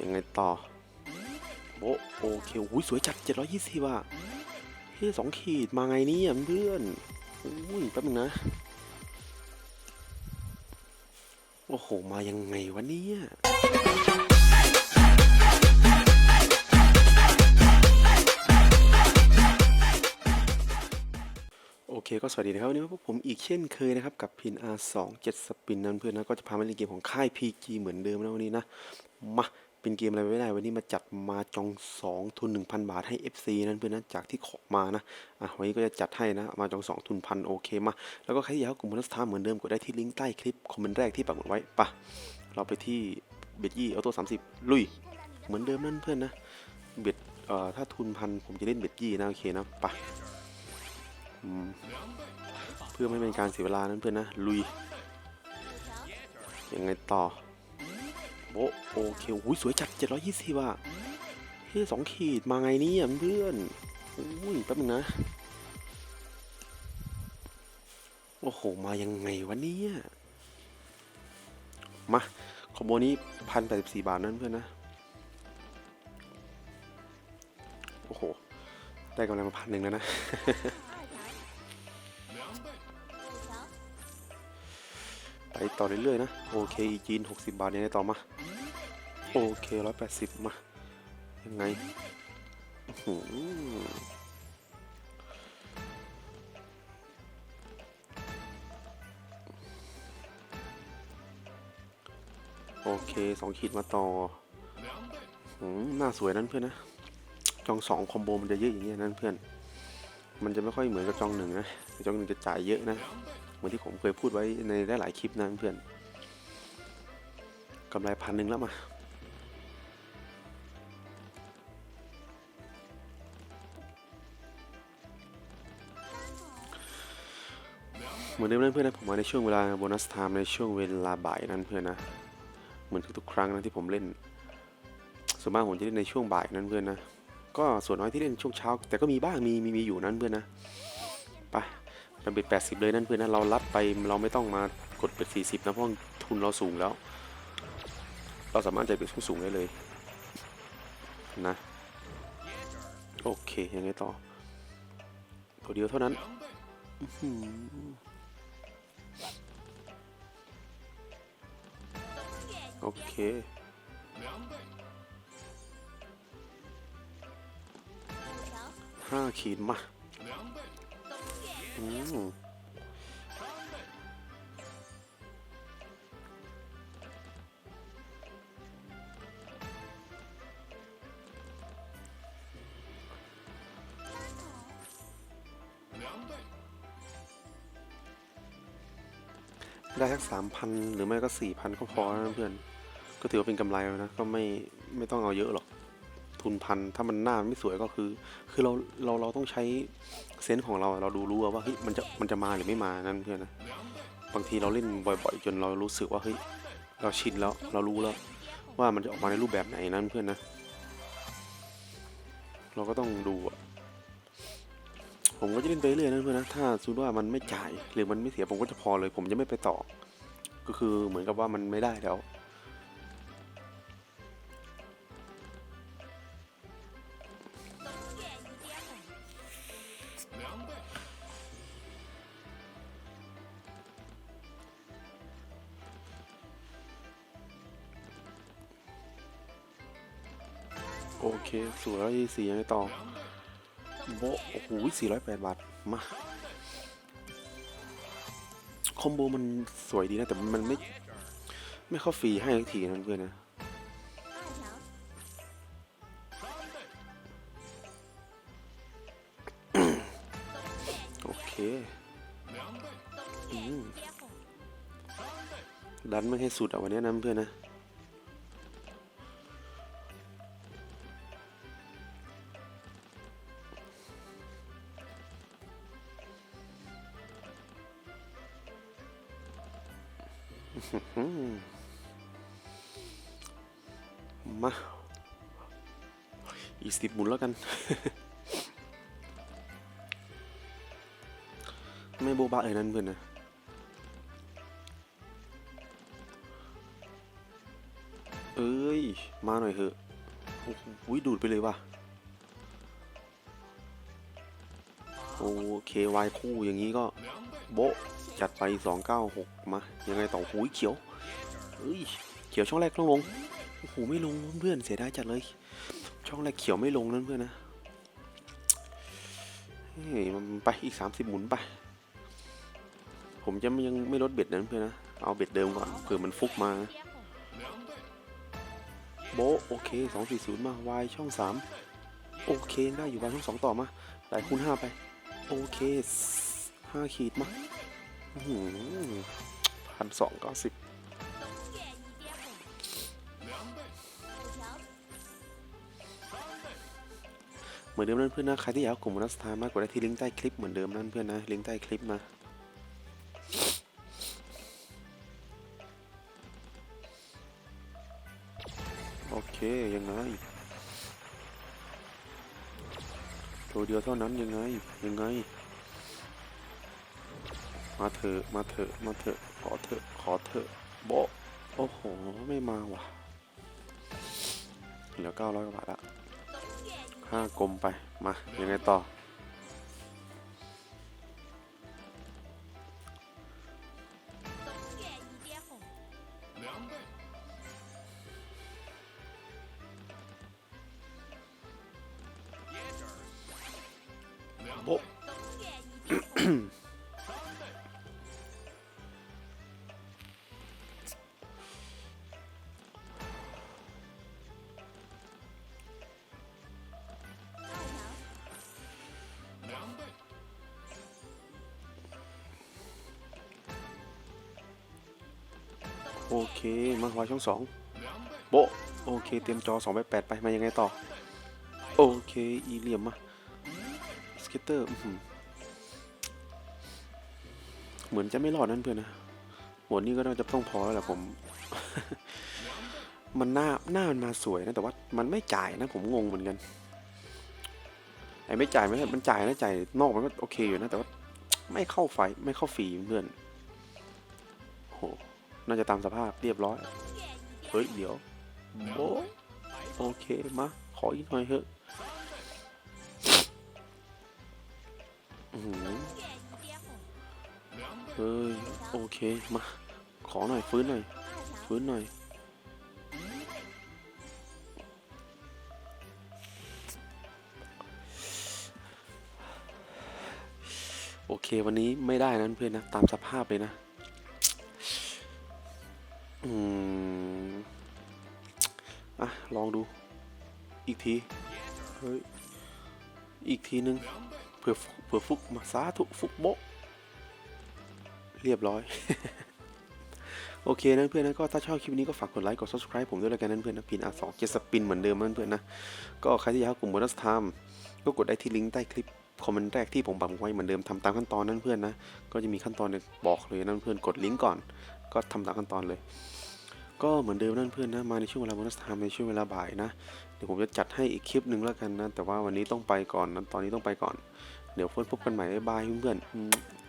ยังไงต่อโอ้โอเคอุ้ยสวยจัด 720ว่ะเฮ้ยสองขีดมาไงนี่เพื่อนอุ้ยแป๊บนึงนะ โอ้โห มายังไงวะเนี่ยโอเคก็สวัสดีนะครับวันนี้พบผมอีกเช่นเคยนะครับ กับพิน R27 สปินนั้นเพื่อนนะ ก็จะพามาเล่นเกมของค่าย PG เหมือนเดิมนะวันนี้นะ มา เป็นเกมอะไรไม่ได้ วันนี้มาจัดมาจอง 2 ทุน 1,000 บาทให้ FC นั้นเพื่อนนะจากที่ขอมานะอะวันนี้ก็จะจัดให้นะ มาจอง 2 ทุนพันโอเคมา แล้วก็ใครที่อยากเข้ากลุ่มพันธะเหมือนเดิมกดได้ที่ลิงก์ใต้คลิปคอมเมนต์แรกที่ปักหมุดไว้ปะเราไปที่เบ็ดยี่ออโต้สามสิบลุย เหมือนเดิมนั่นเพื่อนนะเบ็ดเอ่อถ้าทุนพันผมจะเล่นเบ็ดยี่นะโอเคนะปอืมเพื่อไม่เป็นการเสียเวลานั้นเพื่อนนะลุยยังไงต่อ โอ้โอเคอุ้ยสวยจัด720ว่ะเฮ้ยสองขีดมาไงนี่ยเพื่อนอุ้ยแป๊บนึงนะ โอ้โห มายังไงวะเนี่ย มาคอมโบนี้พันแปดสิบสี่บาทนั่นเพื่อนนะ โอ้โห ได้กำไรมาพันหนึ่งแล้วนะ ไปต่อเรื่อยๆนะ โอเค อีจีน60บาทยังไงต่อมา โอเค180มา ยังไงหืโอเคสองขีดมาต่ออืมหน้าสวยนั่นเพื่อนนะ จองสองคอมโบมันจะเยอะอย่างเงี้ยนั่นเพื่อน มันจะไม่ค่อยเหมือนกับจองหนึ่งนะ จองหนึ่งจะจ่ายเยอะนะ เหมือนที่ผมเคยพูดไว้ในหลายๆคลิปนะเพื่อนกำไรพันหนึ่งแล้วมา เหมือนเดิมนั่นเพื่อนนะผมมาในช่วงเวลาโบนัสไทม์ในช่วงเวลาบ่ายนั่นเพื่อนนะ เหมือนทุกๆครั้งนะที่ผมเล่น ส่วนมากผมจะเล่นในช่วงบ่ายนั่นเพื่อนนะ ก็ส่วนน้อยที่เล่นช่วงเช้า แต่ก็มีบ้างมีมีมีอยู่นั่นเพื่อนนะไปเราเบ็ดแปดสิบเลยนั่นเพื่อนนะเรารับไปเราไม่ต้องมากดเบ็ดสี่สิบนะเพราะทุนเราสูงแล้ว เราสามารถจ่ายเบ็ดสูงได้เลยนะโอเคยังไงต่อตัวเดียวเท่านั้น โอเค ห้าขีดมา อืม ได้สักสามพันหรือไม่ก็สี่พันก็พอนะเพื่อน ก็ถือว่าเป็นกำไรแล้วนะ ก็ไม่ไม่ต้องเอาเยอะหรอก ทุนพันถ้ามันหน้าไม่สวยก็คือ คือเราเราเราต้องใช้เซนส์ของเราเราดูรู้ว่าเฮ้ยมันจะมันจะมาหรือไม่มานั่นเพื่อนนะบางทีเราเล่นบ่อย ๆ จนเรารู้สึกว่าเฮ้ยเราชินแล้วเรารู้แล้ว ว่ามันจะออกมาในรูปแบบไหนนั่นเพื่อนนะ เราก็ต้องดูอะ ผมก็จะเล่นไปเรื่อยนะเพื่อนนะถ้าสมมติว่ามันไม่จ่ายหรือมันไม่เสียผมก็จะพอเลย ผมจะไม่ไปต่อ ก็คือเหมือนกับว่ามันไม่ได้แล้วโอเคสวยสี่ยังไงต่อ โบโอ้โหสี่ร้อยแปดบาท มา คอมโบมันสวยดีนะ แต่มันไม่ ไม่เข้าฟรีให้ทักทีนะเพื่อนนะโอเคอดันไม่ให้สุดอะวันนี้นะเพื่อนนะ มาอีกสิบหมุนแล้วกัน ไม่โบบะเลยนั่นเพื่อนนะเอเอ้ย มาหน่อยเถอะโอ้โหดูดไปเลยว่ะ โอเค วายคู่อย่างนี้ก็ โบจัดไป 296 มา ยังไงต่อหูยเขียวเอ้ยเขียวช่องแรกต้องลงโอ้โหไม่ลงเพื่อนเสียดายจัดเลย ช่องแรกเขียวไม่ลงนั่นเพื่อนนะเฮ้ยมันไปอีก 30 หมุนไป ผมจะยังไม่ลดเบ็ดนั้นเพื่อนนะ เอาเบ็ดเดิมก่อนเผื่อมันฟุกมา โบโอเค 240 มาวายช่อง 3 โอเคได้อยู่วายช่อง 2 ต่อมาไหลคูณ5ไป โอเคห้าขีดมาพันสองเก้าสิบเหมือนเดิมนั่นเพื่อนนะ ใครที่อยากกลุ่มนักสตาร์มากกว่าได้ที่ลิงก์ใต้คลิปเหมือนเดิมนั่นเพื่อนนะ ลิงก์ใต้คลิปนะโอเค ยังไง ตัวเดียวเท่านั้นยังไง ยังไง มาเถอะ มาเถอะ มาเถอะ ขอเถอะ ขอเถอะโบโอ้โห ไม่มาว่ะ เหลือเก้าร้อยกว่าบาทละห้ากลมไป มา ยังไงต่อ โอเค มาวายช่องสองโบโอเค เตรียมจอ2ไป8ไป มายังไงต่อ โอเค อีเหลี่ยมมาสเก็ตเตอร์อ เหมือนจะไม่รอดนั่นเพื่อนนะหัวนี้ก็น่าจะต้องพอแล้วแหละผม มันหน้าหน้ามันมาสวยนะแต่ว่ามันไม่จ่ายนะ ผมงงเหมือนกันไอ้ไม่จ่ายไม่ใช่มันจ่ายนะจ่ายนอกมันก็โอเคอยู่นะแต่ว่าไม่เข้าไฟไม่เข้าฟรีเพื่อนโหน่าจะตามสภาพเรียบร้อยเฮ้ยเดี๋ยวโบะโอเคมาขออีกหน่อยเถอะ เฮ้ยโอเคมา ขอหน่อยฟื้นหน่อยฟื้นหน่อยโอเควันนี้ไม่ได้นั้นเพื่อนนะตามสภาพเลยนะอืมอะลองดูอีกทีเฮ้ยอีกทีนึงเผื่อเผื่อฟุกมาสาธุฟุกโบะ เรียบร้อย โอเคนั้นเพื่อนนะก็ถ้าชอบคลิปนี้ก็ฝากกดไลค์กด subscribe ผมด้วยแล้วกันนั้นเพื่อนนะพินอาสองเจ็ดสปินเหมือนเดิมนั่นเพื่อนนะก็ใครที่อยากเข้ากลุ่มโบนัสไทม์ก็กดได้ที่ลิงก์ใต้คลิปคอมเมนต์แรกที่ผมปักไว้เหมือนเดิมทำตามขั้นตอนนั้นเพื่อนนะก็จะมีขั้นตอนเนี่ยบอกเลยนั่นเพื่อนกดลิงก์ก่อน ก็ทำตามขั้นตอนเลย ก็เหมือนเดิมนั่นเพื่อนนะมาในช่วงเวลาโบนัสไทม์ในช่วงเวลาบ่ายนะเดี๋ยวผมจะจัดให้อีกคลิปหนึ่งแล้วกันนะแต่ว่าวันนี้ต้องไปก่อนนะตอนนี้ต้องไปก่อนเดี๋ยวเพื่อนพบกันใหม่บ๊ายบายเพื่อนๆ